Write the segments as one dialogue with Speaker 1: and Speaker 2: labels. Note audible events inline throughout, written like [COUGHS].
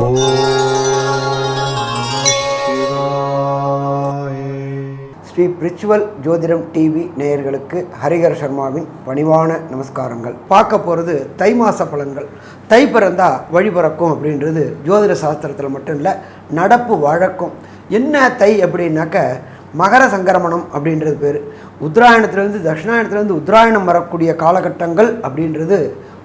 Speaker 1: ஸ்ரீ பிரிச்சுவல் ஜோதிடம் டிவி நேயர்களுக்கு ஹரிகர் சர்மாவின் பணிவான நமஸ்காரங்கள். பார்க்க போகிறது தை மாச பலன்கள். தை பிறந்தா வழி பிறக்கும் அப்படின்றது ஜோதிட சாஸ்திரத்தில் மட்டும் இல்லை நடப்பு வழக்கம். என்ன தை அப்படின்னாக்க மகர சங்கரமணம் அப்படின்றது பேர். உத்தராயணத்துலேருந்து தட்சிணாயணத்துலேருந்து உத்தராயணம் வரக்கூடிய காலகட்டங்கள் அப்படின்றது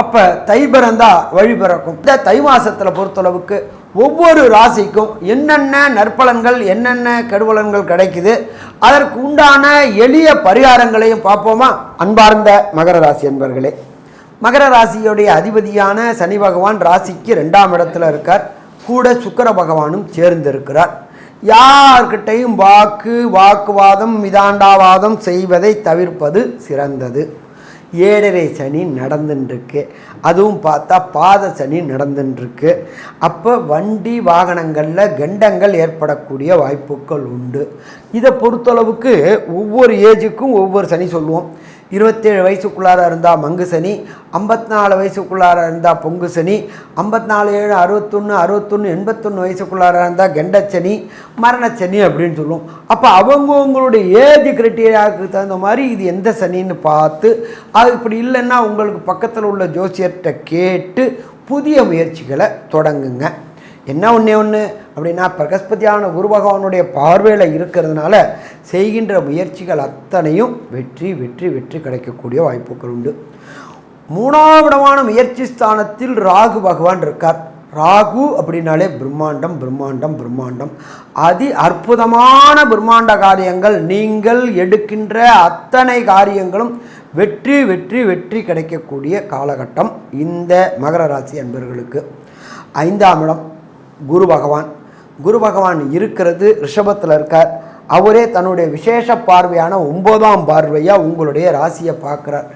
Speaker 1: அப்போ தை பிறந்தா வழி பிறக்கும். இந்த தை மாசத்தில் பொறுத்தளவுக்கு ஒவ்வொரு ராசிக்கும் என்னென்ன நற்பலன்கள் என்னென்ன கெடுவலன்கள் கிடைக்குது அதற்கு உண்டான எளிய பரிகாரங்களையும் பார்ப்போமா? அன்பார்ந்த மகர ராசி என்பர்களே மகர ராசியுடைய அதிபதியான சனி பகவான் ராசிக்கு ரெண்டாம் இடத்துல இருக்கார். கூட சுக்கர பகவானும் சேர்ந்திருக்கிறார். யார்கிட்டையும் வாக்கு வாக்குவாதம் மிதாண்டாவாதம் செய்வதை தவிர்ப்பது சிறந்தது. ஏழரை சனி நடந்துட்டுருக்கு அதுவும் பார்த்தா பாத சனி நடந்துட்டுருக்கு அப்போ வண்டி வாகனங்களில் கண்டங்கள் ஏற்படக்கூடிய வாய்ப்புகள் உண்டு. இதை பொறுத்தளவுக்கு ஒவ்வொரு ஏஜுக்கும் ஒவ்வொரு சனி சொல்லுவோம். இருபத்தேழு வயசுக்குள்ளார இருந்தால் மங்கு சனி ஐம்பத்தி நாலு வயசுக்குள்ளார இருந்தால் பொங்கு சனி ஐம்பத்தி நாலு ஏழு அறுபத்தொன்று அறுபத்தொன்று எண்பத்தொன்று வயசுக்குள்ளார இருந்தால் கெண்டச்சனி மரணச்சனி அப்படின்னு சொல்லுவோம் அப்போ அவங்கவுங்களுடைய ஏஜ் கிரைட்டீரியாவுக்கு தகுந்த மாதிரி இது எந்த சனின்னு பார்த்து அது இப்படி இல்லைன்னா உங்களுக்கு பக்கத்தில் உள்ள ஜோசியர்கிட்ட கேட்டு புதிய முயற்சிகளை தொடங்குங்க. என்ன ஒன்றே ஒன்று அப்படின்னா பிரகஸ்பதியான குரு பகவானுடைய பார்வையில் இருக்கிறதுனால செய்கின்ற முயற்சிகள் அத்தனையும் வெற்றி வெற்றி வெற்றி கிடைக்கக்கூடிய வாய்ப்புகள் உண்டு. மூணாவிடமான முயற்சி ஸ்தானத்தில் ராகு பகவான் இருக்கார். ராகு அப்படின்னாலே பிரம்மாண்டம் பிரம்மாண்டம் பிரம்மாண்டம். அதி அற்புதமான பிரம்மாண்ட காரியங்கள் நீங்கள் எடுக்கின்ற அத்தனை காரியங்களும் வெற்றி வெற்றி வெற்றி கிடைக்கக்கூடிய காலகட்டம் இந்த மகர ராசி அன்பர்களுக்கு. ஐந்தாம் இடம் குரு பகவான். குரு பகவான் இருக்கிறது ரிஷபத்தில் இருக்கார். அவரே தன்னுடைய விசேஷ பார்வையான ஒன்பதாம் பார்வையாக உங்களுடைய ராசியை பார்க்குறார்.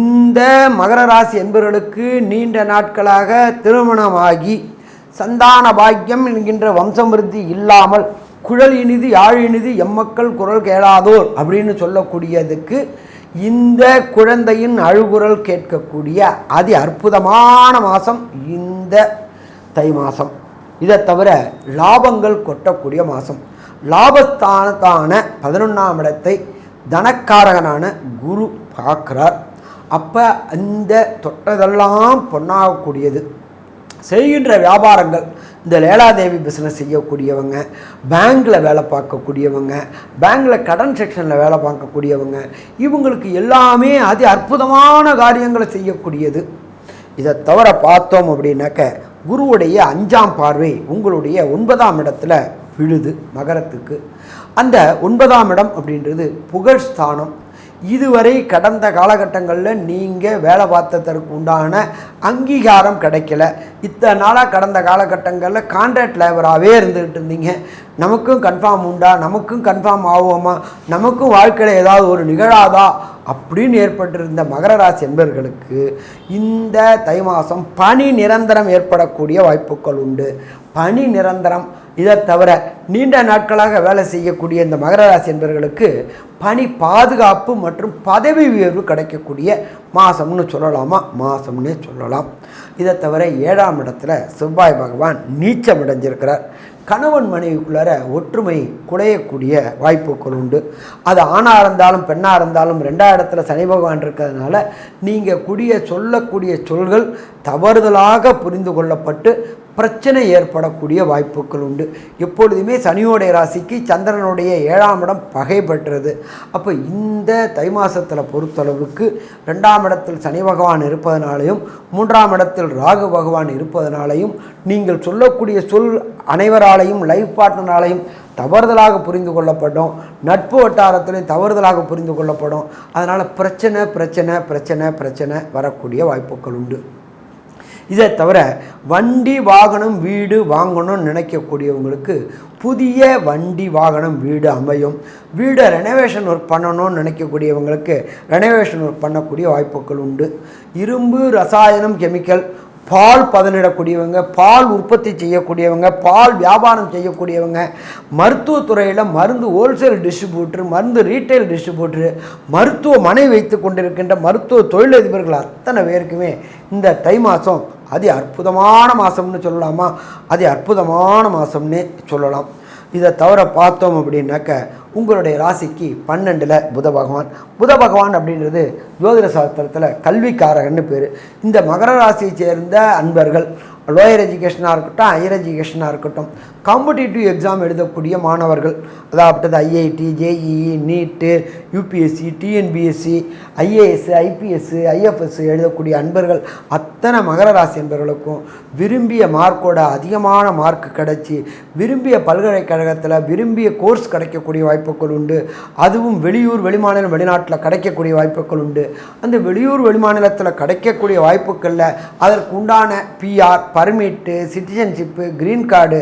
Speaker 1: இந்த மகர ராசி என்பவர்களுக்கு நீண்ட நாட்களாக திருமணமாகி சந்தான பாக்கியம் என்கின்ற வம்சமிருத்தி இல்லாமல் குழல் இனிது யாழ் இனிது எம்மக்கள் குரல் கேளாதோர் அப்படின்னு சொல்லக்கூடியதுக்கு இந்த குழந்தையின் அழுகுரல் கேட்கக்கூடிய அதி அற்புதமான மாதம் இந்த தை மாதம் இதை தவிர லாபங்கள் கொட்டக்கூடிய மாதம். லாபஸ்தானத்தான பதினொன்றாம் இடத்தை தனக்காரகனான குரு பார்க்குறார். அப்போ அந்த தொட்டதெல்லாம் பொண்ணாகக்கூடியது செய்கின்ற வியாபாரங்கள் இந்த லேலாதேவி பிஸ்னஸ் செய்யக்கூடியவங்க பேங்க்கில் வேலை பார்க்கக்கூடியவங்க பேங்க்கில் கடன் செக்ஷனில் வேலை பார்க்கக்கூடியவங்க இவங்களுக்கு எல்லாமே அதி அற்புதமான காரியங்களை செய்யக்கூடியது. இதை தவிர பார்த்தோம் அப்படின்னாக்க குருவுடைய அஞ்சாம் பார்வை உங்களுடைய ஒன்பதாம் இடத்துல விழுது மகரத்துக்கு. அந்த ஒன்பதாம் இடம் அப்படின்றது புகழ் ஸ்தானம். இதுவரை கடந்த காலகட்டங்களில் நீங்கள் வேலை பார்த்ததற்கு உண்டான அங்கீகாரம் கிடைக்கல. இத்தனை நாளாக கடந்த காலகட்டங்களில் கான்ட்ராக்ட் லேபராகவே இருந்துகிட்டு இருந்தீங்க. நமக்கும் கன்ஃபார்ம் உண்டா? நமக்கும் கன்ஃபார்ம் ஆகுவோமா? நமக்கும் வாழ்க்கையில் ஏதாவது ஒரு நிகழாதா? அப்படின்னு ஏற்பட்டிருந்த மகர ராசி என்பர்களுக்கு இந்த தை மாதம் பனி நிரந்தரம் ஏற்படக்கூடிய வாய்ப்புகள் உண்டு. பனி நிரந்தரம். இதை தவிர நீண்ட நாட்களாக வேலை செய்யக்கூடிய இந்த மகர ராசி என்பர்களுக்கு பணி பாதுகாப்பு மற்றும் பதவி உயர்வு கிடைக்கக்கூடிய மாதம்னு சொல்லலாமா? மாதம்னே சொல்லலாம். இதை தவிர ஏழாம் இடத்துல செவ்வாய் பகவான் நீச்சம் அடைஞ்சிருக்கிறார் கணவன் மனைவிக்குள்ளார ஒற்றுமை குலையக்கூடிய வாய்ப்புகள் உண்டு. அது ஆணாக இருந்தாலும் பெண்ணாக இருந்தாலும் ரெண்டாம் இடத்துல சனி பகவான் இருக்கிறதுனால நீங்கள் கூடிய சொல்லக்கூடிய சொல்கள் தவறுதலாக புரிந்து கொள்ளப்பட்டு பிரச்சனை ஏற்படக்கூடிய வாய்ப்புகள் உண்டு. எப்பொழுதுமே சனியோடைய ராசிக்கு சந்திரனுடைய ஏழாம் இடம் பகை பெற்றது. அப்போ இந்த தை மாதத்தில் பொறுத்தளவுக்கு ரெண்டாம் இடத்தில் சனி பகவான் இருப்பதனாலையும் மூன்றாம் இடத்தில் ராகு பகவான் இருப்பதனாலையும் நீங்கள் சொல்லக்கூடிய சொல் அனைவராலையும் லைஃப் பார்ட்னராலையும் தவறுதலாக புரிந்து கொள்ளப்படும். நட்பு வட்டாரத்திலையும் தவறுதலாக புரிந்து கொள்ளப்படும். அதனால் பிரச்சனை பிரச்சனை பிரச்சனை பிரச்சனை வரக்கூடிய வாய்ப்புகள் உண்டு. இதை தவிர வண்டி வாகனம் வீடு வாங்கணும்னு நினைக்கக்கூடியவங்களுக்கு புதிய வண்டி வாகனம் வீடு அமையும். வீடை ரெனோவேஷன் ஒர்க் பண்ணணும்னு நினைக்கக்கூடியவங்களுக்கு ரெனோவேஷன் ஒர்க் பண்ணக்கூடிய வாய்ப்புகள் உண்டு. இரும்பு ரசாயனம் கெமிக்கல் பால் பதனிடக்கூடியவங்க பால் உற்பத்தி செய்யக்கூடியவங்க பால் வியாபாரம் செய்யக்கூடியவங்க மருத்துவத்துறையில் மருந்து ஹோல்சேல் டிஸ்ட்ரிபியூட்டர் மருந்து ரீட்டைல் டிஸ்ட்ரிபியூட்டர் மருத்துவமனை வைத்து கொண்டிருக்கின்ற மருத்துவ தொழிலதிபர்கள் அத்தனை பேருக்குமே இந்த தை மாதம் அது அற்புதமான மாதம்னு சொல்லலாமா? அது அற்புதமான மாதம்னே சொல்லலாம். இதை தவிர பார்த்தோம் அப்படின்னாக்க உங்களுடைய ராசிக்கு பன்னெண்டில் புத பகவான். புத பகவான் அப்படின்றது ஜோதிட சாஸ்திரத்தில் கல்விக்காரகன்னு பேர். இந்த மகர ராசியை சேர்ந்த அன்பர்கள் லோயர் எஜுகேஷனாக இருக்கட்டும் ஹையர் எஜுகேஷனாக இருக்கட்டும் காம்படிட்டிவ் எக்ஸாம் எழுதக்கூடிய மாணவர்கள் அதாவது IIT JEE NEET UPSC TNPSC IAS IPS IFS எழுதக்கூடிய அன்பர்கள் அத்தனை மகர ராசி என்பவர்களுக்கும் விரும்பிய மார்க்கோட அதிகமான மார்க் கிடைச்சி விரும்பிய பல்கலைக்கழகத்தில் விரும்பிய கோர்ஸ் கிடைக்கக்கூடிய வாய்ப்புகள் உண்டு. அதுவும் வெளியூர் வெளிமாநிலம் வெளிநாட்டில் கிடைக்கக்கூடிய வாய்ப்புகள் உண்டு. அந்த வெளியூர் வெளிமாநிலத்தில் கிடைக்கக்கூடிய வாய்ப்புகளில் அதற்கு உண்டான PR permit citizenship green card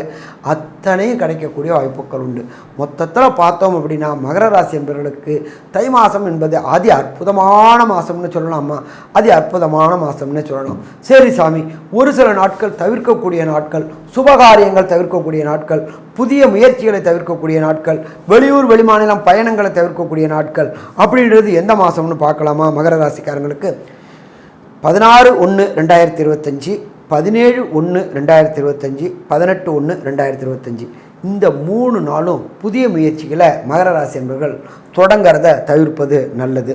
Speaker 1: அத்தனையும் கிடைக்கக்கூடிய வாய்ப்புகள் உண்டு. மொத்தத்தில் பார்த்தோம் அப்படின்னா மகர ராசி என்பவர்களுக்கு தை மாதம் என்பது அதி அற்புதமான மாதம்னு சொல்லலாமா? அதி அற்புதமான மாதம்னு சொல்லலாம். சரி சாமி ஒரு சில நாட்கள் தவிர்க்கக்கூடிய நாட்கள் சுபகாரியங்கள் தவிர்க்கக்கூடிய நாட்கள் புதிய முயற்சிகளை தவிர்க்கக்கூடிய நாட்கள் வெளியூர் வெளிமாநிலம் பயணங்களை தவிர்க்கக்கூடிய நாட்கள் அப்படின்றது எந்த மாதம்னு பார்க்கலாமா? மகர ராசிக்காரங்களுக்கு. பதினாறு ஒன்று ரெண்டாயிரத்தி இருபத்தஞ்சி பதினேழு ஒன்று ரெண்டாயிரத்தி இருபத்தஞ்சி பதினெட்டு ஒன்று ரெண்டாயிரத்தி இருபத்தஞ்சி. இந்த மூணு நாளும் புதிய முயற்சிகளை மகர ராசி என்பவர்கள் தொடங்கிறத தவிர்ப்பது நல்லது.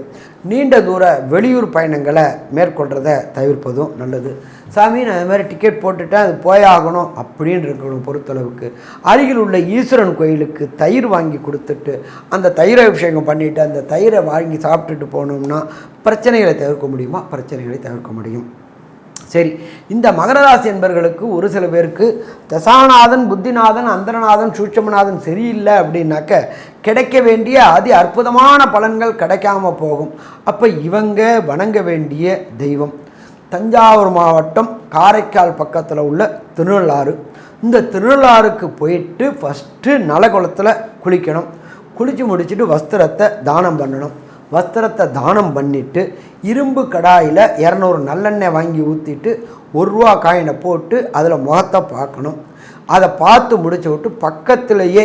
Speaker 1: நீண்ட தூர வெளியூர் பயணங்களை மேற்கொள்கிறத தவிர்ப்பதும் நல்லது. சாமி நான் இது மாதிரி டிக்கெட் போட்டுட்டேன் அது போயாகணும் அப்படின்னு இருக்கணும் பொறுத்தளவுக்கு. அருகில் உள்ள ஈஸ்வரன் கோயிலுக்கு தயிர் வாங்கி கொடுத்துட்டு அந்த தயிரை அபிஷேகம் பண்ணிவிட்டு அந்த தயிரை வாங்கி சாப்பிட்டுட்டு போனோம்னா பிரச்சனைகளை தவிர்க்க முடியுமா? பிரச்சனைகளை தவிர்க்க முடியும். சரி இந்த மகரராசி என்பர்களுக்கு ஒரு சில பேருக்கு தசாநாதன் புத்திநாதன் அந்தரநாதன் சூட்சமநாதன் சரியில்லை அப்படின்னாக்க கிடைக்க வேண்டிய அதி அற்புதமான பலன்கள் கிடைக்காம போகும். அப்போ இவங்க வணங்க வேண்டிய தெய்வம். தஞ்சாவூர் மாவட்டம் காரைக்கால் பக்கத்தில் உள்ள திருநள்ளாறு. இந்த திருநள்ளாறுக்கு போயிட்டு ஃபஸ்ட்டு நலகுளத்தில் குளிக்கணும். குளித்து முடிச்சுட்டு வஸ்திரத்தை தானம் பண்ணணும். வஸ்திரத்தை தானம் பண்ணிவிட்டு இரும்பு கடாயில் இரநூறு நல்லெண்ணெய் வாங்கி ஊற்றிட்டு ஒரு ரூபா காயினை போட்டு அதில் முகத்தை பார்க்கணும். அதை பார்த்து முடிச்சு விட்டு பக்கத்திலேயே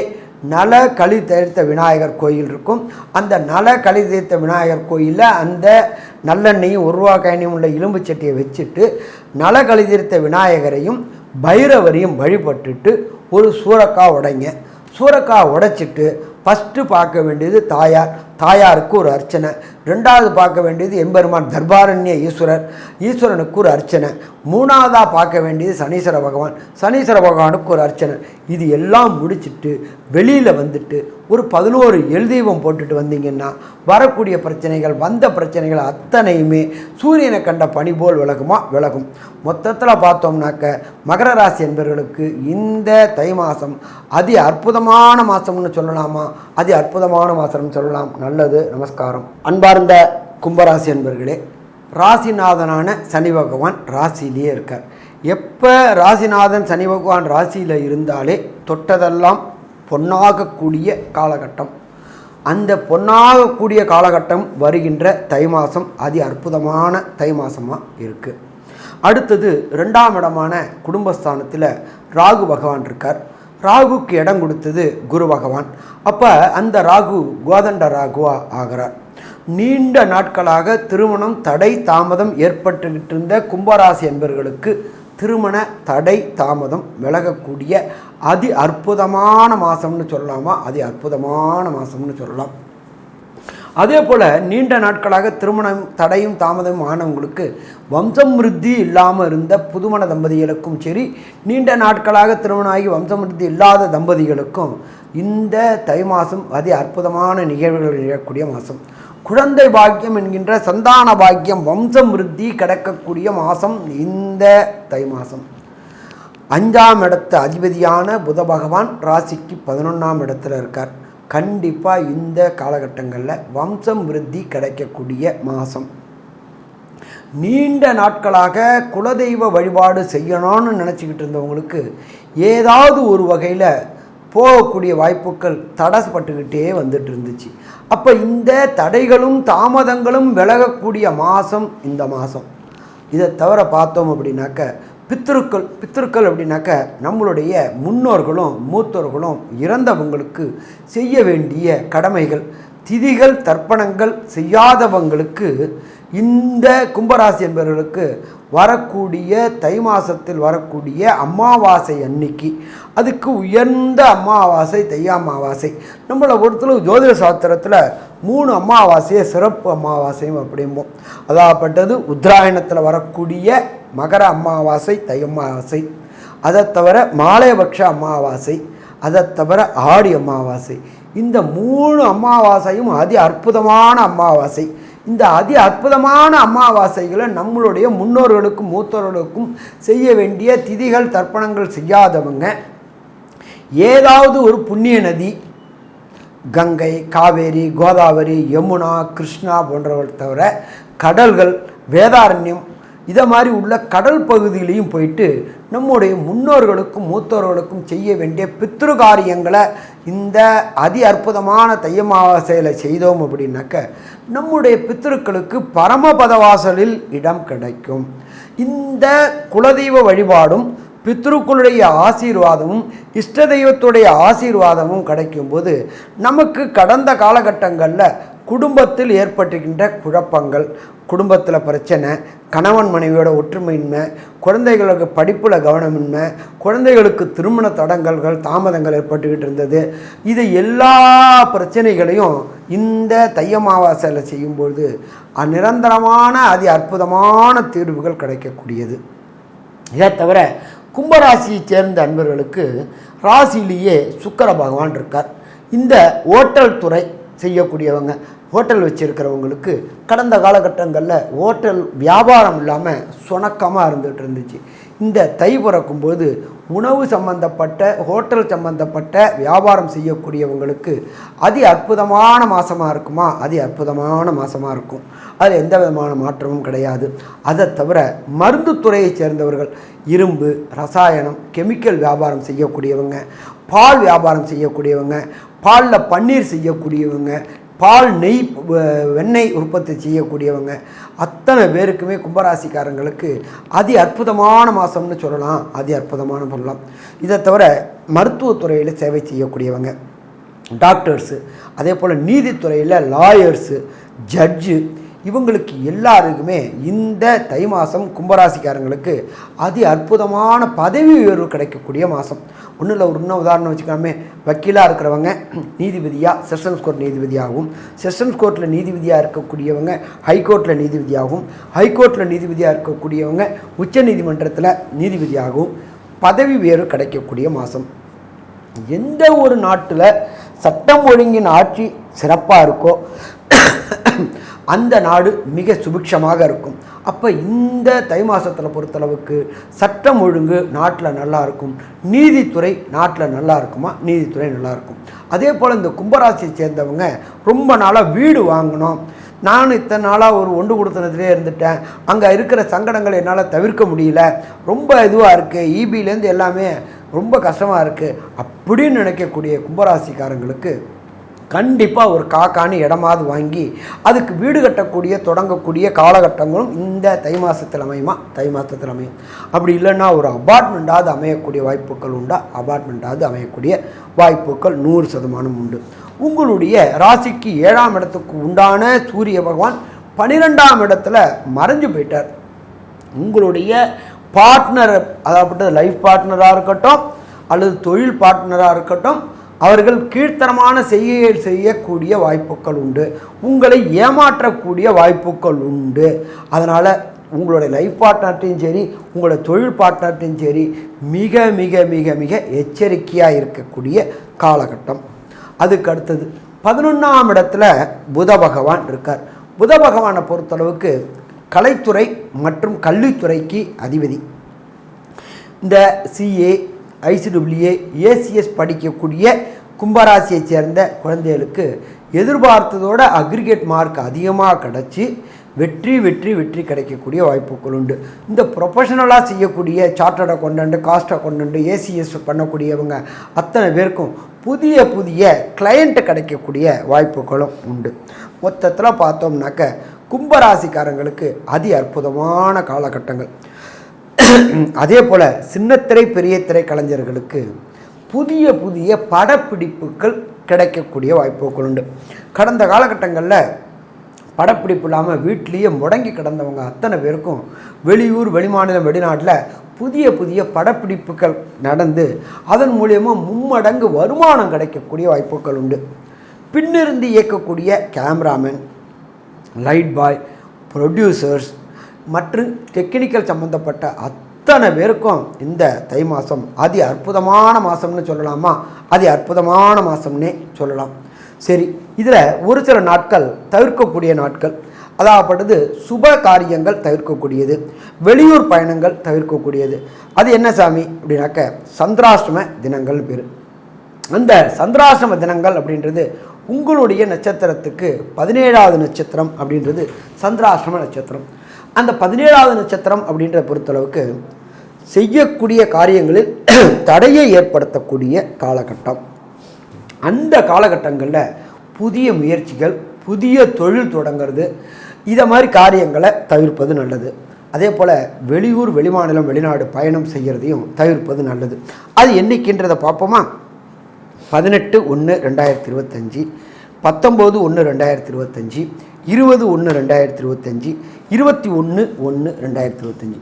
Speaker 1: நல களி தீர்த்த விநாயகர் கோயில் இருக்கும். அந்த நல களி தீர்த்த விநாயகர் கோயிலில் அந்த நல்லெண்ணையும் ஒரு ரூபா காயினையும் உள்ள இரும்பு சட்டியை வச்சுட்டு நல களி தீர்த்த விநாயகரையும் பைரவரையும் வழிபட்டுட்டு ஒரு சூறக்காய் உடைங்க. சூறக்காய் உடைச்சிட்டு ஃபஸ்ட்டு பார்க்க வேண்டியது தாயார். தாயாருக்கு ஒரு அர்ச்சனை. ரெண்டாவது பார்க்க வேண்டியது எம்பெருமான் தர்பாரண்ய ஈஸ்வரர். ஈஸ்வரனுக்கு ஒரு அர்ச்சனை. மூணாவதாக பார்க்க வேண்டியது சனீஸ்வர பகவான். சனீஸ்வர பகவானுக்கு ஒரு அர்ச்சனை. இது எல்லாம் முடிச்சிட்டு வெளியில் வந்துட்டு ஒரு பதினோரு எழுதீபம் போட்டுட்டு வந்தீங்கன்னா வரக்கூடிய பிரச்சனைகள் வந்த பிரச்சனைகள் அத்தனையுமே சூரியனை கண்ட பனி போல் விலகுமா? விலகும். மொத்தத்தில் பார்த்தோம்னாக்க மகர ராசி என்பவர்களுக்கு இந்த தை மாதம் அதி அற்புதமான மாதம்னு சொல்லலாமா? அதி அற்புதமான மாதம்னு சொல்லலாம். நல்லது. நமஸ்காரம். அன்பார்ந்த கும்பராசி என்பர்களே ராசிநாதனான சனி பகவான் ராசியிலேயே இருக்கார். எப்போ ராசிநாதன் சனி பகவான் ராசியில் இருந்தாலே தொட்டதெல்லாம் பொன்னாகக்கூடிய காலகட்டம். அந்த பொன்னாகக்கூடிய காலகட்டம் வருகின்ற தை மாதம் அதி அற்புதமான தை மாதமாக இருக்குது அடுத்தது ரெண்டாம் இடமான குடும்பஸ்தானத்தில் ராகு பகவான் இருக்கார். ராகுக்கு இடம் கொடுத்தது குரு பகவான். அப்போ அந்த ராகு கோதண்ட ராகுவா ஆகிறார். நீண்ட நாட்களாக திருமணம் தடை தாமதம் ஏற்பட்டுக்கிட்டு இருந்த கும்பராசி என்பவர்களுக்கு திருமண தடை தாமதம் விலகக்கூடிய அதி அற்புதமான மாதம்னு சொல்லலாமா? அதி அற்புதமான மாதம்னு சொல்லலாம். அதே போல் நீண்ட நாட்களாக திருமணம் தடையும் தாமதமும் ஆனவங்களுக்கு வம்சம் விருத்தி இல்லாமல் இருந்த புதுமண தம்பதிகளுக்கும் சரி நீண்ட நாட்களாக திருமணம் ஆகி வம்சம் விருத்தி இல்லாத தம்பதிகளுக்கும் இந்த தை மாதம் அதி அற்புதமான நிகழ்வுகள் நிகழக்கூடிய மாதம் குழந்தை பாக்கியம் என்கின்ற சந்தான பாக்கியம் வம்சம் விருத்தி கிடைக்கக்கூடிய மாதம் இந்த தை மாதம். அஞ்சாம் இடத்து அதிபதியான புத பகவான் ராசிக்கு பதினொன்றாம் இடத்துல இருக்கார். கண்டிப்பாக இந்த காலகட்டங்களில் வம்சம் விருத்தி கிடைக்கக்கூடிய மாதம். நீண்ட நாட்களாக குலதெய்வ வழிபாடு செய்யணும்னு நினச்சிக்கிட்டு இருந்தவங்களுக்கு ஏதாவது ஒரு வகையில் போகக்கூடிய வாய்ப்புகள் தடைப்பட்டுக்கிட்டே வந்துட்டு இருந்துச்சு அப்போ இந்த தடைகளும் தாமதங்களும் விலகக்கூடிய மாதம் இந்த மாதம் இதை தவிர பார்த்தோம் அப்படின்னாக்க பித்திருக்கள் பித்திருக்கள் அப்படின்னாக்க நம்மளுடைய முன்னோர்களும் மூத்தோர்களும் இறந்தவங்களுக்கு செய்ய வேண்டிய கடமைகள் திதிகள் தர்ப்பணங்கள் செய்யாதவங்களுக்கு இந்த கும்பராசி என்பவர்களுக்கு வரக்கூடிய தை மாதத்தில் வரக்கூடிய அமாவாசை அன்னைக்கு அதுக்கு உயர்ந்த அமாவாசை தை அமாவாசை. நம்மளை பொறுத்தளவு ஜோதிட சாஸ்திரத்தில் மூணு அமாவாசையை சிறப்பு அமாவாசையும் அப்படிம்போம். அதாகப்பட்டது உத்தராயணத்தில் வரக்கூடிய மகர அமாவாசை தை அமாவாசை. அதை தவிர மாலையபக்ஷ அமாவாசை அதை தவிர ஆடி அமாவாசை. இந்த மூணு அமாவாசையும் அதி அற்புதமான அமாவாசை. இந்த அதி அற்புதமான அமாவாசைகளை நம்மளுடைய முன்னோர்களுக்கும் மூத்தோர்களுக்கும் செய்ய வேண்டிய திதிகள் தர்ப்பணங்கள் செய்யாதவங்க ஏதாவது ஒரு புண்ணிய நதி கங்கை காவேரி கோதாவரி யமுனா கிருஷ்ணா போன்றவர்கள் தவிர கடல்கள் வேதாரண்யம் இதை மாதிரி உள்ள கடல் பகுதியிலையும் போயிட்டு நம்முடைய முன்னோர்களுக்கும் மூத்தோர்களுக்கும் செய்ய வேண்டிய பித்ரு காரியங்களை இந்த அதி அற்புதமான தையமாவாசையில் செய்தோம் அப்படின்னாக்க நம்முடைய பித்ருக்களுக்கு பரமபதவாசலில் இடம் கிடைக்கும். இந்த குலதெய்வ வழிபாடும் பித்ருக்களுடைய ஆசீர்வாதமும் இஷ்ட தெய்வத்துடைய ஆசீர்வாதமும் கிடைக்கும்போது நமக்கு கடந்த காலகட்டங்களில் குடும்பத்தில் ஏற்பட்டுகின்ற குழப்பங்கள் குடும்பத்தில் பிரச்சனை கணவன் மனைவியோட ஒற்றுமையின்மை குழந்தைகளுக்கு படிப்பில் கவனமின்மை குழந்தைகளுக்கு திருமண தடங்கல்கள் தாமதங்கள் ஏற்பட்டுக்கிட்டு இருந்தது. இது எல்லா பிரச்சனைகளையும் இந்த தையமாவாசையில் செய்யும்பொழுது நிரந்தரமான அதி அற்புதமான தீர்வுகள் கிடைக்கக்கூடியது. இதை தவிர கும்பராசியைச் சேர்ந்த அன்பர்களுக்கு ராசியிலேயே சுக்கர பகவான் இருக்கார். இந்த ஓட்டல் துறை செய்யக்கூடியவங்க ஹோட்டல் வச்சுருக்கிறவங்களுக்கு கடந்த காலகட்டங்களில் ஹோட்டல் வியாபாரம் இல்லாமல் சுணக்கமாக இருந்துகிட்டு இருந்துச்சு. இந்த தை பிறக்கும்போது உணவு சம்பந்தப்பட்ட ஹோட்டல் சம்பந்தப்பட்ட வியாபாரம் செய்யக்கூடியவங்களுக்கு அதி அற்புதமான மாதமாக இருக்குமா? அதி அற்புதமான மாதமாக இருக்கும். அது எந்த விதமான மாற்றமும் கிடையாது. அதை தவிர மருந்து துறையை சேர்ந்தவர்கள் இரும்பு ரசாயனம் கெமிக்கல் வியாபாரம் செய்யக்கூடியவங்க பால் வியாபாரம் செய்யக்கூடியவங்க பாலில் பன்னீர் செய்யக்கூடியவங்க பால் நெய் வெண்ணெய் உற்பத்தி செய்யக்கூடியவங்க அத்தனை பேருக்குமே கும்பராசிக்காரங்களுக்கு அதி அற்புதமான மாதம்னு சொல்லலாம். அதி அற்புதமான சொல்லலாம் இதை தவிர மருத்துவத்துறையில் சேவை செய்யக்கூடியவங்க டாக்டர்ஸு அதே போல் நீதித்துறையில் லாயர்ஸு ஜட்ஜு இவங்களுக்கு எல்லாருக்குமே இந்த தை மாதம் கும்பராசிக்காரங்களுக்கு அதி அற்புதமான பதவி உயர்வு கிடைக்கக்கூடிய மாதம் ஒன்றும் இல்லை ஒரு இன்னும் உதாரணம் வச்சுக்காமே வக்கீலாக இருக்கிறவங்க நீதிபதியாக செஷன்ஸ் கோர்ட் நீதிபதியாகவும் செஷன்ஸ் கோர்ட்டில் நீதிபதியாக இருக்கக்கூடியவங்க ஹைகோர்ட்டில் நீதிபதியாகவும் ஹைகோர்ட்டில் நீதிபதியாக இருக்கக்கூடியவங்க உச்ச நீதிமன்றத்தில் நீதிபதியாகவும் பதவி உயர்வு கிடைக்கக்கூடிய மாதம் எந்த ஒரு நாட்டில் சட்டம் ஒழுங்கின் ஆட்சி சிறப்பாக இருக்கோ அந்த நாடு மிக சுபிக்ஷமாக இருக்கும். அப்போ இந்த தை மாதத்தில் பொறுத்தளவுக்கு சட்டம் ஒழுங்கு நாட்டில் நல்லா இருக்கும். நீதித்துறை நாட்டில் நல்லா இருக்குமா? நீதித்துறை நல்லா இருக்கும். அதே போல் இந்த கும்பராசியை சேர்ந்தவங்க ரொம்ப நாளாக வீடு வாங்கணும். நான் இத்தனை நாளாக ஒரு ஒன்று கொடுத்தனத்திலே இருந்துட்டேன். அங்கே இருக்கிற சங்கடங்களை என்னால் தவிர்க்க முடியல. ரொம்ப இதுவாக இருக்குது ஈபியிலேருந்து எல்லாமே ரொம்ப கஷ்டமாக இருக்குது அப்படின்னு நினைக்கக்கூடிய கும்பராசிக்காரங்களுக்கு கண்டிப்பாக ஒரு காக்கானி இடமாவது வாங்கி அதுக்கு வீடு கட்டக்கூடிய தொடங்கக்கூடிய காலகட்டங்களும் இந்த தை மாதத்தில் அமையுமா? தை மாதத்தில் அமையும். அப்படி இல்லைன்னா ஒரு அபார்ட்மெண்ட்டாவது அமையக்கூடிய வாய்ப்புகள் உண்டா? அபார்ட்மெண்ட்டாவது அமையக்கூடிய வாய்ப்புகள் நூறு சதமானம் உண்டு. உங்களுடைய ராசிக்கு ஏழாம் இடத்துக்கு உண்டான சூரிய பகவான் பன்னிரெண்டாம் இடத்துல மறைஞ்சு போயிட்டார். உங்களுடைய பார்ட்னர் அதாவது லைஃப் பார்ட்னராக இருக்கட்டும் அல்லது தொழில் பார்ட்னராக இருக்கட்டும் அவர்கள் கீழ்த்தரமான செய்கைகள் செய்யக்கூடிய வாய்ப்புகள் உண்டு. உங்களை ஏமாற்றக்கூடிய வாய்ப்புகள் உண்டு. அதனால் உங்களுடைய லைஃப் பார்ட்னர்ட்டையும் சரி உங்களுடைய தொழில் பார்ட்னர்ட்டையும் சரி மிக மிக மிக மிக எச்சரிக்கையாக இருக்கக்கூடிய காலகட்டம். அதுக்கு அடுத்தது பதினொன்றாம் இடத்துல புத பகவான் இருக்கார். புத பகவானை பொறுத்தளவுக்கு கலைத்துறை மற்றும் கல்வித்துறைக்கு அதிபதி. இந்த சிஏ ஐசிடபிள்யூஏ ஏசிஎஸ் படிக்கக்கூடிய கும்பராசியை சேர்ந்த குழந்தைகளுக்கு எதிர்பார்த்ததோட அக்ரிகேட் மார்க் அதிகமாக கிடச்சி வெற்றி வெற்றி வெற்றி கிடைக்கக்கூடிய வாய்ப்புகள் உண்டு. இந்த ப்ரொஃபஷனலாக செய்யக்கூடிய chartered accountant cost accountant ACS பண்ணக்கூடியவங்க அத்தனை பேருக்கும் புதிய புதிய கிளையண்ட்டு கிடைக்கக்கூடிய வாய்ப்புகளும் உண்டு. மொத்தத்தில் பார்த்தோம்னாக்க கும்பராசிக்காரங்களுக்கு அதி அற்புதமான காலகட்டங்கள். அதே போல் சின்னத்திரை பெரிய திரை கலைஞர்களுக்கு புதிய புதிய படப்பிடிப்புகள் கிடைக்கக்கூடிய வாய்ப்புகள் உண்டு. கடந்த காலகட்டங்களில் படப்பிடிப்பு இல்லாமல் வீட்லேயே முடங்கி கிடந்தவங்க அத்தனை பேருக்கும் வெளியூர் வெளிமாநிலம் வெளிநாட்டில் புதிய புதிய படப்பிடிப்புகள் நடந்து அதன் மூலியமாக மும்மடங்கு வருமானம் கிடைக்கக்கூடிய வாய்ப்புகள் உண்டு. பின்னிருந்து இயக்கக்கூடிய கேமராமேன் லைட் பாய் ப்ரொடியூசர்ஸ் மற்றும் டெக்னிக்கல் சம்மந்தப்பட்ட அத்தனை பேருக்கும் இந்த தை மாதம் அதி அற்புதமான மாதம்னு சொல்லலாமா? அதி அற்புதமான மாதம்னே சொல்லலாம். சரி இதில் ஒரு சில நாட்கள் தவிர்க்கக்கூடிய நாட்கள். அதாகப்பட்டது சுப காரியங்கள் தவிர்க்கக்கூடியது. வெளியூர் பயணங்கள் தவிர்க்கக்கூடியது. அது என்ன சாமி? அப்படின்னாக்க சந்திராஷ்டம தினங்கள் பேர். அந்த சந்திராசிரம தினங்கள் அப்படின்றது உங்களுடைய நட்சத்திரத்துக்கு பதினேழாவது நட்சத்திரம் அப்படின்றது சந்திராசிரம நட்சத்திரம். அந்த பதினேழாவது நட்சத்திரம் அப்படின்ற பொறுத்தளவுக்கு செய்யக்கூடிய காரியங்களில் [CLEARS THROAT] தடையை ஏற்படுத்தக்கூடிய காலகட்டம். அந்த காலகட்டங்களில் புதிய முயற்சிகள் புதிய தொழில் தொடங்கிறது இதை மாதிரி காரியங்களை தவிர்ப்பது நல்லது. அதே போல் வெளியூர் வெளிமாநிலம் வெளிநாடு பயணம் செய்கிறதையும் தவிர்ப்பது நல்லது. அது என்றைக்கின்றதை பார்ப்போமா? பதினெட்டு ஒன்று ரெண்டாயிரத்தி இருபத்தஞ்சி பத்தொம்போது ஒன்று ரெண்டாயிரத்தி இருபத்தஞ்சி இருபது ஒன்று ரெண்டாயிரத்தி இருபத்தஞ்சி இருபத்தி ஒன்று ஒன்று ரெண்டாயிரத்தி இருபத்தஞ்சி.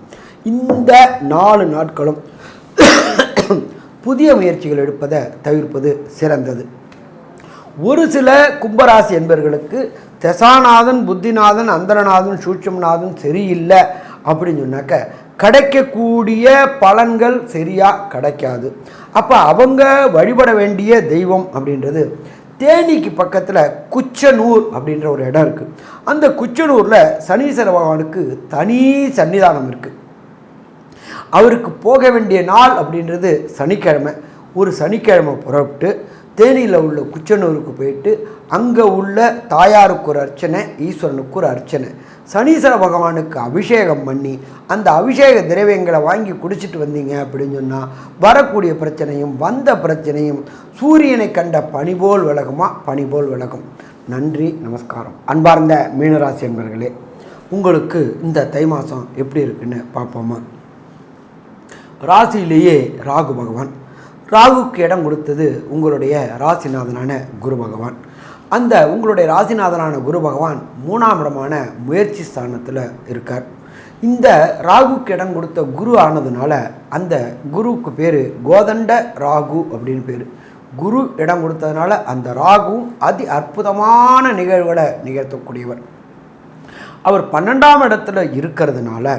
Speaker 1: இந்த நாலு நாட்களும் புதிய முயற்சிகள் எடுப்பதை தவிர்ப்பது சிறந்தது. ஒரு சில கும்பராசி என்பர்களுக்கு தசாநாதன் புத்திநாதன் அந்தரநாதன் சூட்சம்நாதன் சரியில்லை அப்படின்னு சொன்னாக்க கிடைக்கக்கூடிய பலன்கள் சரியாக கிடைக்காது. அப்போ அவங்க வழிபட வேண்டிய தெய்வம் அப்படின்றது தேனிக்கு பக்கத்தில் குச்சனூர் அப்படின்ற ஒரு இடம் இருக்குது அந்த குச்சனூரில் சனீஸ்வர பகவானுக்கு தனி சன்னிதானம் இருக்குது அவருக்கு போக வேண்டிய நாள் அப்படின்றது சனிக்கிழமை. ஒரு சனிக்கிழமை புறப்பட்டு தேனியில் உள்ள குச்சனூருக்கு போயிட்டு அங்கே உள்ள தாயாருக்கு ஒரு அர்ச்சனை ஈஸ்வரனுக்கு ஒரு அர்ச்சனை. சனீஸ்வர பகவானுக்கு அபிஷேகம் பண்ணி அந்த அபிஷேக திரவியங்களை வாங்கி குடிச்சிட்டு வந்தீங்க அப்படின்னு சொன்னால் வரக்கூடிய பிரச்சனையும் வந்த பிரச்சனையும் சூரியனை கண்ட பனிபோல் விலகுமா? பனி விலகும். நன்றி நமஸ்காரம். அன்பார்ந்த மீனராசி என்பர்களே உங்களுக்கு இந்த தை மாதம் எப்படி இருக்குன்னு பார்ப்போமா? ராசியிலேயே ராகு பகவான். ராகுக்கு இடம் கொடுத்தது உங்களுடைய ராசிநாதனான குரு பகவான். அந்த உங்களுடைய ராசிநாதனான குரு பகவான் மூணாம் இடமான முயற்சி ஸ்தானத்தில் இருக்கார். இந்த ராகுக்கு இடம் கொடுத்த குரு ஆனதுனால அந்த குருவுக்கு பேர் கோதண்ட ராகு அப்படின்னு பேர். குரு இடம் கொடுத்ததுனால அந்த ராகு அதி அற்புதமான நிகழ்வுகளை நிகழ்த்தக்கூடியவர். அவர் பன்னெண்டாம் இடத்துல இருக்கிறதுனால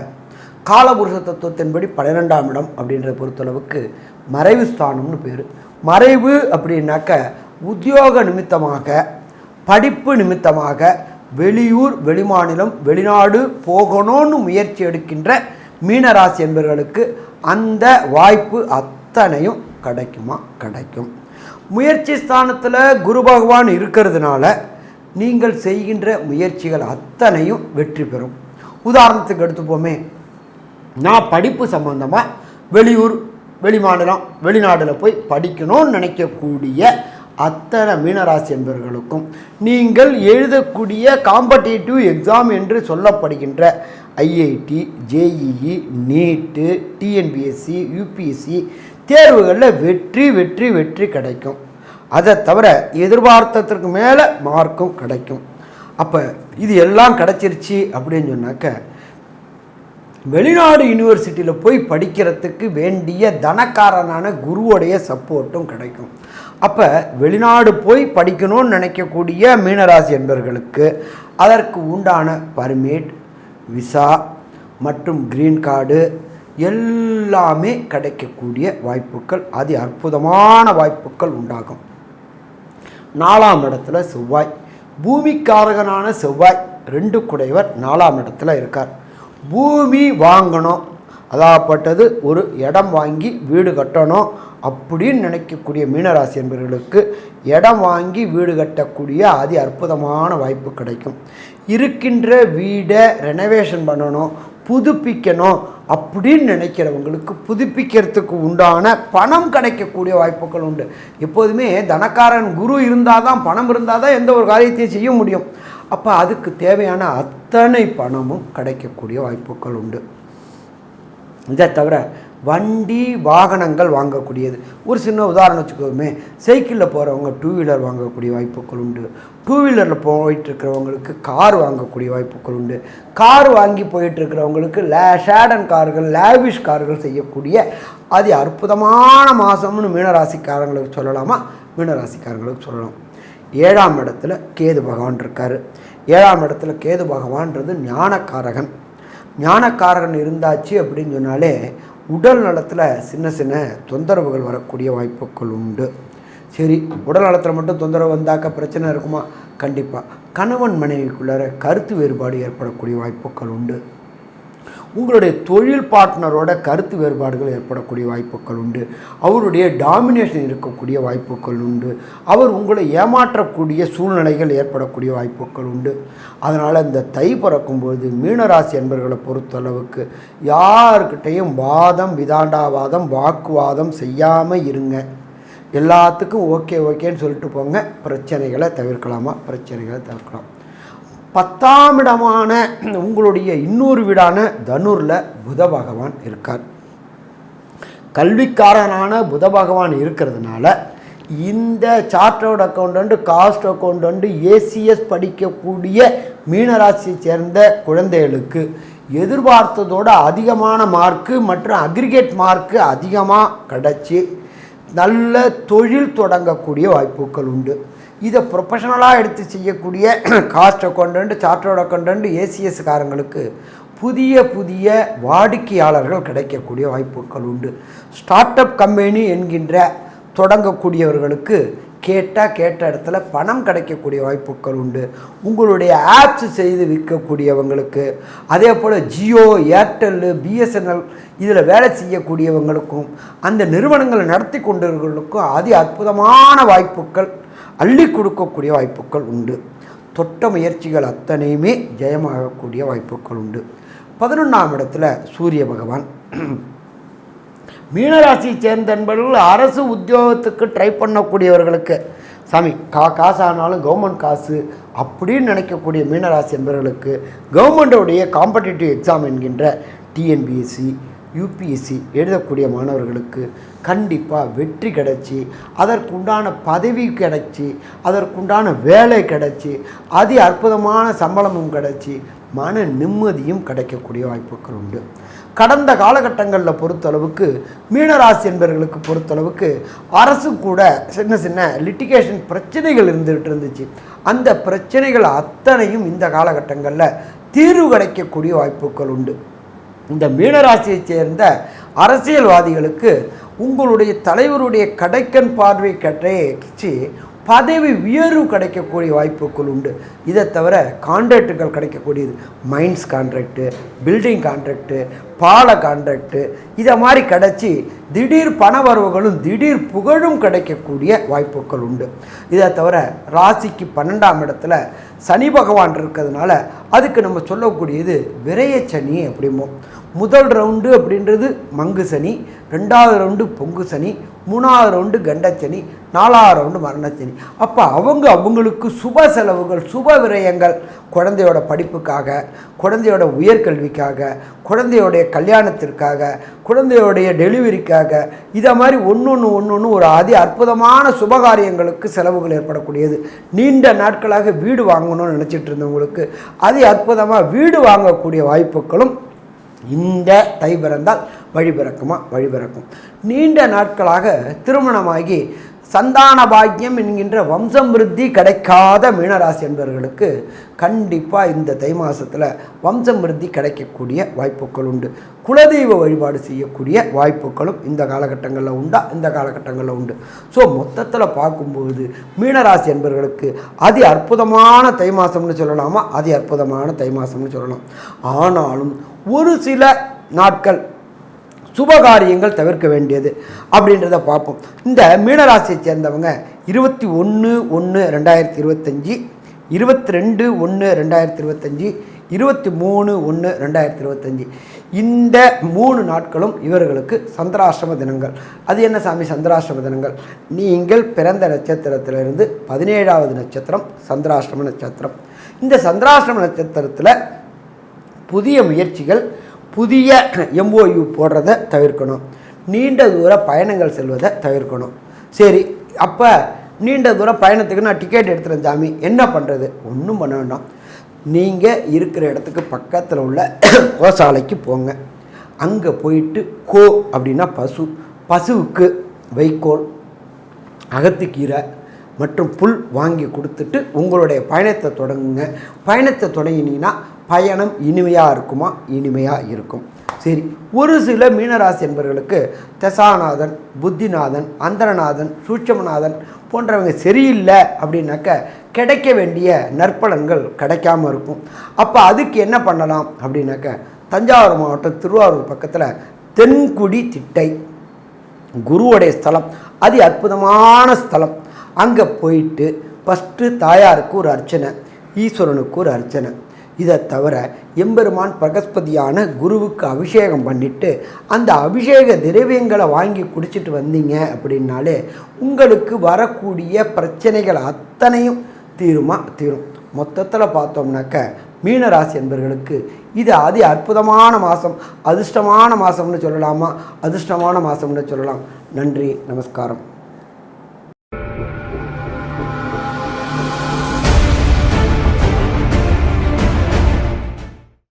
Speaker 1: காலபுருஷ தத்துவத்தின்படி பன்னிரெண்டாம் இடம் அப்படின்ற பொறுத்தளவுக்கு மறைவு ஸ்தானம்னு பேர். மறைவு அப்படின்னாக்க உத்தியோக நிமித்தமாக படிப்பு நிமித்தமாக வெளியூர் வெளிமாநிலம் வெளிநாடு போகணும்னு முயற்சி எடுக்கின்ற மீனராசி என்பவர்களுக்கு அந்த வாய்ப்பு அத்தனையும் கிடைக்குமா? கிடைக்கும். முயற்சி ஸ்தானத்தில் குரு பகவான் இருக்கிறதுனால நீங்கள் செய்கின்ற முயற்சிகள் அத்தனையும் வெற்றி பெறும். உதாரணத்துக்கு எடுத்துப்போமே. நான் படிப்பு சம்பந்தமாக வெளியூர் வெளிமாநிலம் வெளிநாட்டில் போய் படிக்கணும்னு நினைக்கக்கூடிய அத்தனை மீனராசி என்பவர்களுக்கும் நீங்கள் எழுதக்கூடிய காம்படேட்டிவ் எக்ஸாம் என்று சொல்லப்படுகின்ற IIT JEE NEET TNPSC UPSC தேர்வுகளில் வெற்றி வெற்றி வெற்றி கிடைக்கும். அதை தவிர எதிர்பார்த்ததற்கு மேலே மார்க்கும் கிடைக்கும். அப்போ இது எல்லாம் கிடச்சிருச்சு அப்படின்னு சொன்னாக்க வெளிநாடு யூனிவர்சிட்டியில் போய் படிக்கிறதுக்கு வேண்டிய தனக்காரனான குருவோடைய சப்போர்ட்டும் கிடைக்கும். அப்போ வெளிநாடு போய் படிக்கணும்னு நினைக்கக்கூடிய மீனராசி என்பவர்களுக்கு அதற்கு உண்டான பர்மிட் விசா மற்றும் க்ரீன் கார்டு எல்லாமே கிடைக்கக்கூடிய வாய்ப்புகள் அதி அற்புதமான வாய்ப்புகள் உண்டாகும். நாலாம் இடத்துல செவ்வாய். பூமிக்காரகனான செவ்வாய் ரெண்டு குடைவர் நாலாம் இடத்துல இருக்கார். பூமி வாங்கணும். அதாகப்பட்டது ஒரு இடம் வாங்கி வீடு கட்டணும் அப்படின்னு நினைக்கக்கூடிய மீனராசி என்பவர்களுக்கு இடம் வாங்கி வீடு கட்டக்கூடிய அதி அற்புதமான வாய்ப்பு கிடைக்கும். இருக்கின்ற வீடை ரெனவேஷன் பண்ணணும் புதுப்பிக்கணும் அப்படின்னு நினைக்கிறவங்களுக்கு புதுப்பிக்கிறதுக்கு உண்டான பணம் கிடைக்கக்கூடிய வாய்ப்புகள் உண்டு. எப்போதுமே தனக்காரன் குரு இருந்தால் தான் பணம் இருந்தால் தான் எந்த ஒரு காரியத்தையும் செய்ய முடியும். அப்போ அதுக்கு தேவையான அத்தனை பணமும் கிடைக்கக்கூடிய வாய்ப்புகள் உண்டு. இதை தவிர வண்டி வாகனங்கள் வாங்கக்கூடியது. ஒரு சின்ன உதாரணம் வச்சுக்கோமே. சைக்கிளில் போகிறவங்க டூ வீலர் வாங்கக்கூடிய வாய்ப்புகள் உண்டு. டூ வீலரில் போயிட்டுருக்கிறவங்களுக்கு கார் வாங்கக்கூடிய வாய்ப்புகள் உண்டு. கார் வாங்கி போயிட்டுருக்கிறவங்களுக்கு லே ஷேடன் கார்கள் லேவிஷ் கார்கள் செய்யக்கூடிய அது அற்புதமான மாதம்னு மீனராசிக்காரங்களுக்கு சொல்லலாமா? மீனராசிக்காரங்களுக்கு சொல்லலாம். ஏழாம் இடத்துல கேது பகவான் இருக்கார். ஏழாம் இடத்துல கேது பகவான்றது ஞானக்காரகன். ஞானக்காரகன் இருந்தாச்சு அப்படின்னு சொன்னாலே உடல் நலத்தில் சின்ன சின்ன தொந்தரவுகள் வரக்கூடிய வாய்ப்புகள் உண்டு. சரி உடல் நலத்தில் மட்டும் தொந்தரவு வந்தாக்க பிரச்சனை இருக்குமா? கண்டிப்பாக கணவன் மனைவிக்குள்ளார கருத்து வேறுபாடு ஏற்படக்கூடிய வாய்ப்புகள் உண்டு. உங்களுடைய தொழில் பார்ட்னரோட கருத்து வேறுபாடுகள் ஏற்படக்கூடிய வாய்ப்புகள் உண்டு. அவருடைய டாமினேஷன் இருக்கக்கூடிய வாய்ப்புகள் உண்டு. அவர் உங்களை ஏமாற்றக்கூடிய சூழ்நிலைகள் ஏற்படக்கூடிய வாய்ப்புகள் உண்டு. அதனால் இந்த தை பிறக்கும்போது மீனராசி என்பர்களை பொறுத்தளவுக்கு யாருக்கிட்டையும் வாதம் விதாண்டாவாதம் வாக்குவாதம் செய்யாமல் இருங்க. எல்லாத்துக்கும் ஓகே ஓகேன்னு சொல்லிட்டு போங்க. பிரச்சனைகளை தவிர்க்கலாமா? பிரச்சனைகளை தவிர்க்கலாம். பத்தாம் இடமான உங்களுடைய இன்னொரு வீடான தனுரில் புத பகவான் இருக்கார். கல்விக்காரனான புத பகவான் இருக்கிறதுனால இந்த chartered accountant cost accountant ACS படிக்கக்கூடிய மீனராசியை சேர்ந்த குழந்தைகளுக்கு எதிர்பார்த்ததோட அதிகமான மார்க்கு மற்றும் அக்ரிகேட் மார்க்கு அதிகமாக கிடச்சி நல்ல தொழில் தொடங்கக்கூடிய வாய்ப்புகள் உண்டு. இதை ப்ரொஃபஷனலாக எடுத்து செய்யக்கூடிய காஸ்ட் அக்கௌண்டன்ட் சார்ட்டர்ட் அக்கௌண்டன்ட் ஏசிஎஸ்காரங்களுக்கு புதிய புதிய வாடிக்கையாளர்கள் கிடைக்கக்கூடிய வாய்ப்புகள் உண்டு. ஸ்டார்ட் அப் கம்பெனி என்கின்ற தொடங்கக்கூடியவர்களுக்கு கேட்டால் கேட்ட இடத்துல பணம் கிடைக்கக்கூடிய வாய்ப்புகள் உண்டு. உங்களுடைய ஆப்ஸ் செய்து விற்கக்கூடியவங்களுக்கு அதே போல் ஜியோ ஏர்டெல்லு பிஎஸ்என்எல் இதில் வேலை செய்யக்கூடியவங்களுக்கும் அந்த நிறுவனங்களை நடத்தி கொண்டவர்களுக்கும் அதி அற்புதமான வாய்ப்புகள் அள்ளி கொடுக்கக்கூடிய வாய்ப்புகள் உண்டு. தொட்ட முயற்சிகள் அத்தனையுமே ஜெயமாகக்கூடிய வாய்ப்புகள் உண்டு. பதினொன்றாம் இடத்துல சூரிய பகவான். மீனராசியை சேர்ந்த என்பவர்கள் அரசு உத்தியோகத்துக்கு ட்ரை பண்ணக்கூடியவர்களுக்கு சாமி கா காசானாலும் கவர்மெண்ட் காசு அப்படின்னு நினைக்கக்கூடிய மீனராசி என்பவர்களுக்கு கவர்மெண்டோடைய காம்படிட்டிவ் எக்ஸாம் என்கின்ற டிஎன்பிஎஸ்சி யூபிஎஸ்சி எழுதக்கூடிய மாணவர்களுக்கு கண்டிப்பாக வெற்றி கிடைச்சி அதற்குண்டான பதவி கிடைச்சி அதற்குண்டான வேலை கிடைச்சி அதி அற்புதமான சம்பளமும் கிடைச்சி மன நிம்மதியும் கிடைக்கக்கூடிய வாய்ப்புகள் உண்டு. கடந்த காலகட்டங்களில் பொறுத்தளவுக்கு மீனராசி என்பவர்களுக்கு பொறுத்தளவுக்கு அரசு கூட சின்ன சின்ன லிட்டிகேஷன் பிரச்சனைகள் இருந்துகிட்டு இருந்துச்சு. அந்த பிரச்சனைகள் அத்தனையும் இந்த காலகட்டங்களில் தீர்வு கிடைக்கக்கூடிய வாய்ப்புகள் உண்டு. இந்த மீனராசியைச் சேர்ந்த அரசியல்வாதிகளுக்கு உங்களுடைய தலைவருடைய கடைக்கன் பார்வை கட்டைச்சு பதவி உயர்வு கிடைக்கக்கூடிய வாய்ப்புகள் உண்டு. இதை தவிர கான்ட்ராக்டுகள் கிடைக்கக்கூடியது. மைன்ஸ் கான்ட்ராக்டு பில்டிங் கான்ட்ராக்டு பால கான்ட்ராக்டு இதை மாதிரி கிடச்சி திடீர் பண வரவுகளும் திடீர் புகழும் கிடைக்கக்கூடிய வாய்ப்புகள் உண்டு. இதை தவிர ராசிக்கு பன்னெண்டாம் இடத்துல சனி பகவான் இருக்கிறதுனால அதுக்கு நம்ம சொல்லக்கூடியது விரயச்சனி அப்படிமோ முதல் ரவுண்டு அப்படின்றது மங்கு சனி ரெண்டாவது ரவுண்டு பொங்கு சனி மூணாவது ரவுண்டு கண்டச்சனி நாலாவது ரவுண்டு மரணச்சனி அப்போ அவங்க அவங்களுக்கு சுப செலவுகள் சுப விரயங்கள் குழந்தையோட படிப்புக்காக குழந்தையோட உயர்கல்விக்காக குழந்தையோடைய கல்யாணத்திற்காக குழந்தையோடைய டெலிவரிக்காக இதை மாதிரி ஒன்று ஒன்று ஒன்று ஒன்று ஒரு அதி அற்புதமான சுபகாரியங்களுக்கு செலவுகள் ஏற்படக்கூடியது. நீண்ட நாட்களாக வீடு வாங்கணும்னு நினச்சிட்டு இருந்தவங்களுக்கு அது அற்புதமாக வீடு வாங்கக்கூடிய வாய்ப்புகளும் இந்த தை பிறந்தால் வழிபிறக்குமா வழிபிறக்கும் நீண்ட நாட்களாக திருமணமாகி சந்தான பாக்கியம் என்கின்ற வம்சம் விருத்தி கிடைக்காத மீனராசி என்பவர்களுக்கு கண்டிப்பாக இந்த தை மாதத்தில் வம்சம் விருத்தி கிடைக்கக்கூடிய வாய்ப்புகள் உண்டு. குலதெய்வ வழிபாடு செய்யக்கூடிய வாய்ப்புகளும் இந்த காலகட்டங்களில் உண்டா? இந்த காலகட்டங்களில் உண்டு. ஸோ மொத்தத்தில் பார்க்கும்போது மீனராசி என்பவர்களுக்கு அதி அற்புதமான தை மாதம்னு சொல்லலாமா? அதி அற்புதமான தை மாதம்னு சொல்லலாம். ஆனாலும் ஒரு சில நாட்கள் சுபகாரியங்கள் தவிர்க்க வேண்டியது அப்படின்றத பார்ப்போம். இந்த மீனராசியை சேர்ந்தவங்க இருபத்தி ஒன்று ஒன்று ரெண்டாயிரத்தி இருபத்தஞ்சி இருபத்தி ரெண்டு ஒன்று ரெண்டாயிரத்தி இருபத்தஞ்சி இருபத்தி மூணு ஒன்று ரெண்டாயிரத்தி இருபத்தஞ்சி. இந்த மூணு நாட்களும் இவர்களுக்கு சந்திராஷ்டம தினங்கள். அது என்ன சாமி? சந்திராஷ்டம தினங்கள். நீங்கள் பிறந்த நட்சத்திரத்திலிருந்து பதினேழாவது நட்சத்திரம் சந்திராஷ்டம நட்சத்திரம். இந்த சந்திராஷ்டம நட்சத்திரத்தில் புதிய முயற்சிகள் புதிய எம்ஓயு போடுறதை தவிர்க்கணும். நீண்ட தூர பயணங்கள் செல்வதை தவிர்க்கணும். சரி அப்போ நீண்ட தூர பயணத்துக்கு நான் டிக்கெட் எடுத்துகிறேன் சாமி. என்ன பண்ணுறது ஒன்றும் பண்ண வேண்டாம். நீங்கள் இருக்கிற இடத்துக்கு பக்கத்தில் உள்ள [COUGHS] கோசாலைக்கு போங்க. அங்கே போயிட்டு கோ அப்படின்னா பசு. பசுவுக்கு வைக்கோல் அகத்துக்கீரை மற்றும் புல் வாங்கி கொடுத்துட்டு உங்களுடைய பயணத்தை தொடங்குங்க. பயணத்தை தொடங்கினீங்கன்னா பயணம் இனிமையாக இருக்குமா? இனிமையாக இருக்கும். சரி ஒரு சில மீனராசி என்பவர்களுக்கு தசாநாதன் புத்திநாதன் அந்தரநாதன் சூட்சமநாதன் போன்றவங்க சரியில்லை அப்படின்னாக்க கிடைக்க வேண்டிய நற்பலன்கள் கிடைக்காம இருக்கும். அப்போ அதுக்கு என்ன பண்ணலாம் அப்படின்னாக்க தஞ்சாவூர் மாவட்டம் திருவாரூர் பக்கத்தில் தென்குடி திட்டை. குருவுடைய ஸ்தலம் அதி அற்புதமான ஸ்தலம். அங்கே போயிட்டு ஃபஸ்ட்டு தாயாருக்கு ஒரு அர்ச்சனை ஈஸ்வரனுக்கு ஒரு அர்ச்சனை. இதை தவிர எம்பெருமான் பிரகஸ்பதியான குருவுக்கு அபிஷேகம் பண்ணிட்டு அந்த அபிஷேக திரவியங்களை வாங்கி குடிச்சிட்டு வந்தீங்க அப்படின்னாலே உங்களுக்கு வரக்கூடிய பிரச்சனைகள் அத்தனையும் தீருமா? தீரும். மொத்தத்தில் பார்த்தோம்னாக்க மீனராசி என்பவர்களுக்கு இது அதி அற்புதமான மாதம் அதிர்ஷ்டமான மாதம்னு சொல்லலாமா? அதிர்ஷ்டமான மாதம்னு சொல்லலாம். நன்றி நமஸ்காரம்.